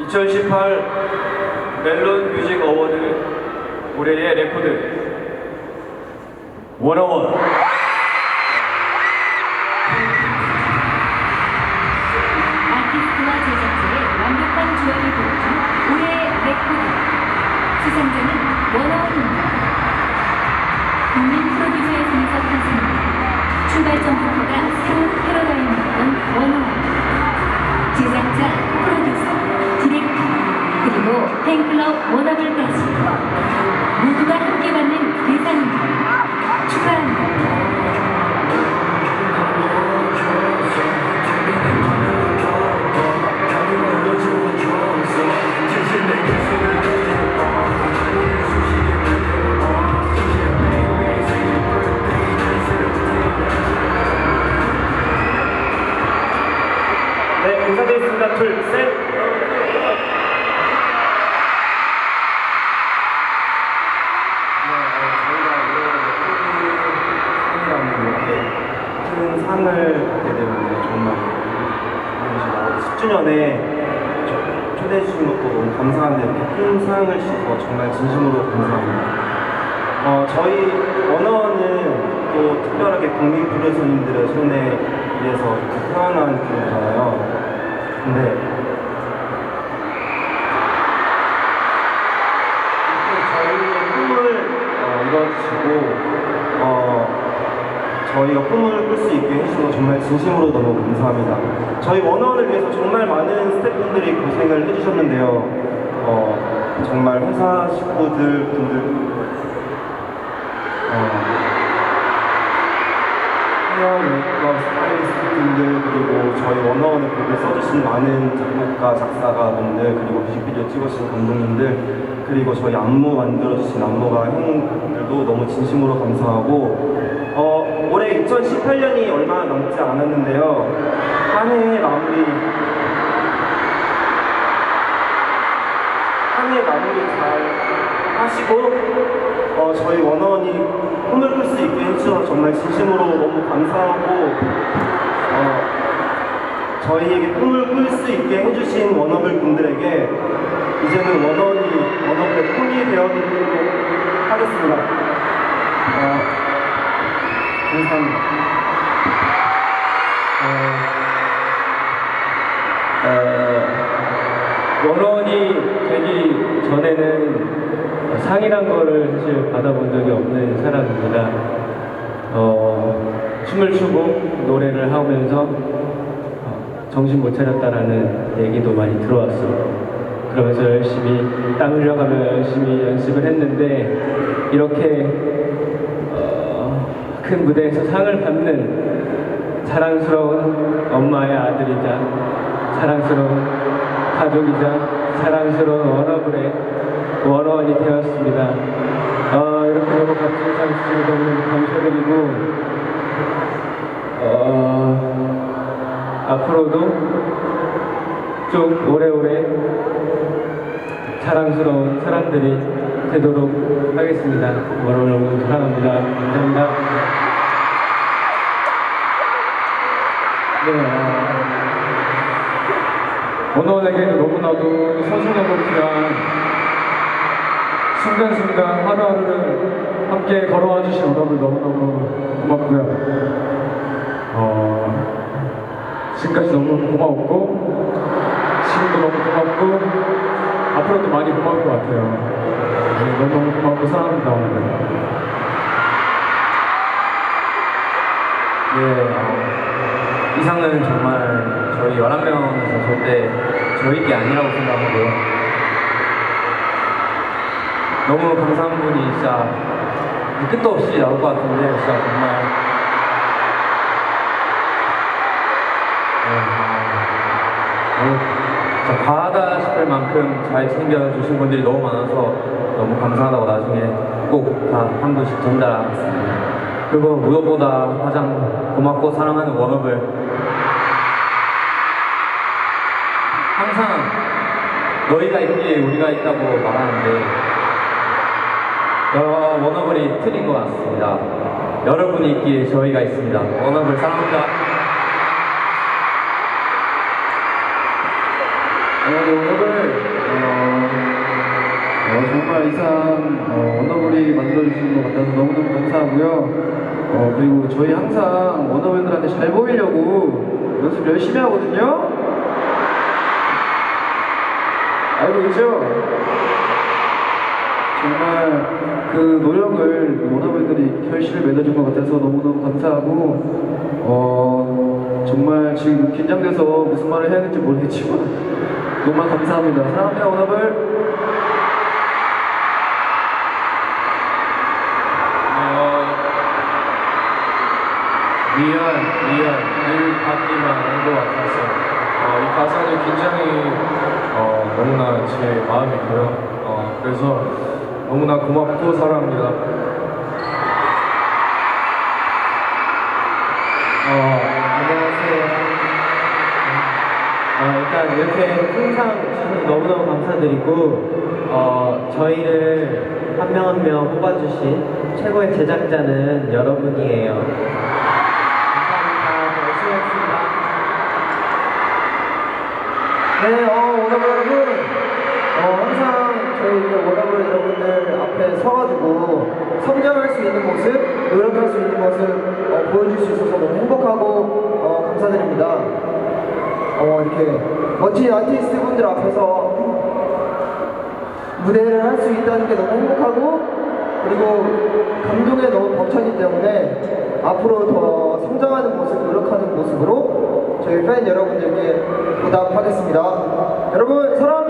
2018 멜론 뮤직 어워드 올해의 레코드 원어원 아티스트와 제작자의 완벽한 조화를 보여준 올해의 레코드 수상자는 원어원입니다. 국민 프로듀서의 손에서 탄생합니다. 출발점부터가 새로운 패러다임이었던 원어원 팬클럽 워너블까지 모두가 함께 받는 대상입니다. 축하합니다. 네 인사드리겠습니다 둘 셋 큰 상을 받게 되는데 정말 10주년에 초대해 주신 것도 너무 감사한데 이렇게 큰 상을 주셔서 정말 진심으로 감사합니다. 어, 저희 원어원은 또 특별하게 국민 프로듀서님들의 손에 의해서 태어난 그룹이잖아요. 근데 이렇게 저희의 꿈을 어, 이뤄주시고 어, 저희가 꿈을 꿀 수 있게 해주셔서 정말 진심으로 너무 감사합니다. 저희 원어원을 위해서 정말 많은 스태프분들이 고생을 해주셨는데요. 어, 정말 회사 식구들 분들 어, 헤어 메이크업 스타일리스트 분들 그리고 저희 원어원의 곡을 써주신 많은 작곡가 작사가 분들 그리고 뮤직비디오 찍으신 감독님들 그리고 저희 안무 만들어주신 안무가 형들도 너무 진심으로 감사하고 어, 올해 2018년이 얼마 남지 않았는데요 한 해의 마무리 한 해 마무리 잘 하시고 어, 저희 원어원이 꿈을 꿀 수 있게 해주셔서 정말 진심으로 너무 감사하고 어, 저희에게 꿈을 꿀 수 있게 해주신 원어블 분들에게 이제는 원어원이 원어블의 꿈이 되어드리도록 하겠습니다. 어, 감사합니다. 어, 원원이 되기 전에는 상이란 거를 사실 받아본 적이 없는 사람입니다. 어, 춤을 추고 노래를 하면서 어, 정신 못 차렸다라는 얘기도 많이 들어왔어요. 그러면서 열심히 땀 흘려가며 열심히 연습을 했는데 이렇게 어, 큰 무대에서 상을 받는 사랑스러운 엄마의 아들이자 사랑스러운 가족이자 사랑스러운 원어블의 원어원이 되었습니다. 어, 이렇게 너무 값진 상 주시고 너무 감사드리고 어, 앞으로도 쭉 오래오래 사랑스러운 사람들이 되도록 하겠습니다. 원어원 너무 사랑합니다. 감사합니다. 네, 어, 원어원에게는 너무나도 소중하고 귀한 순간순간 하루하루를 함께 걸어와 주신 여러분 너무너무 고맙고요. 어, 지금까지 너무 고마웠고, 지금도 너무 고맙고, 앞으로도 많이 고마울 것 같아요. 네, 너무너무 고맙고 사랑합니다, 오늘. 네, 어, 이 상은 정말 저희 11명에서 절대 저희 게 아니라고 생각하고요. 너무 감사한 분이 진짜 끝도 없이 나올 것 같은데, 진짜 정말. 네, 어, 진짜 과하다 싶을 만큼 잘 챙겨주신 분들이 너무 많아서 너무 감사하다고 나중에 꼭 다 한 분씩 전달하겠습니다. 그리고 무엇보다 가장 고맙고 사랑하는 원업을 항상 너희가 있기에 우리가 있다고 말하는데 어, 원어블이 틀린 것 같습니다. 여러분이 있기에 저희가 있습니다. 원어블 사랑합니다. 네, 오늘 어, 어, 정말 이상 어, 워너블이 만들어주신 것 같아서 너무너무 감사하고요. 어, 그리고 저희 항상 워너블들한테 잘 보이려고 연습 열심히 하거든요. 알고 계죠? 정말 그 노력을 워너블들이 결실을 맺어준 것 같아서 너무너무 감사하고 어, 정말 지금 긴장돼서 무슨 말을 해야 될지 모르겠지만 정말 감사합니다. 사랑합니다, 워너블. 어, 미안, 미안, 늘 받기만 한 것 같아서 어, 이 가사는 굉장히 어, 너무나 제 마음이고요. 어, 그래서 너무나 고맙고 사랑합니다. 어, 어, 일단 이렇게 항상 너무너무 감사드리고, 어, 저희를 한 명 한 명 뽑아주신 최고의 제작자는 여러분이에요. 감사합니다. 열심히 하겠습니다. 네, 어, 워너블 여러분. 어, 항상 저희 이제 워너블 여러분들 앞에 서가지고 성장할 수 있는 모습, 노력할 수 있는 모습 어, 보여줄 수 있어서 너무 행복하고 어, 감사드립니다. 어, 이렇게 멋진 아티스트 분들 앞에서 무대를 할 수 있다는 게 너무 행복하고 그리고 감동에 너무 벅차기 때문에 앞으로 더 성장하는 모습, 노력하는 모습으로 저희 팬 여러분들께 보답하겠습니다. 여러분 사랑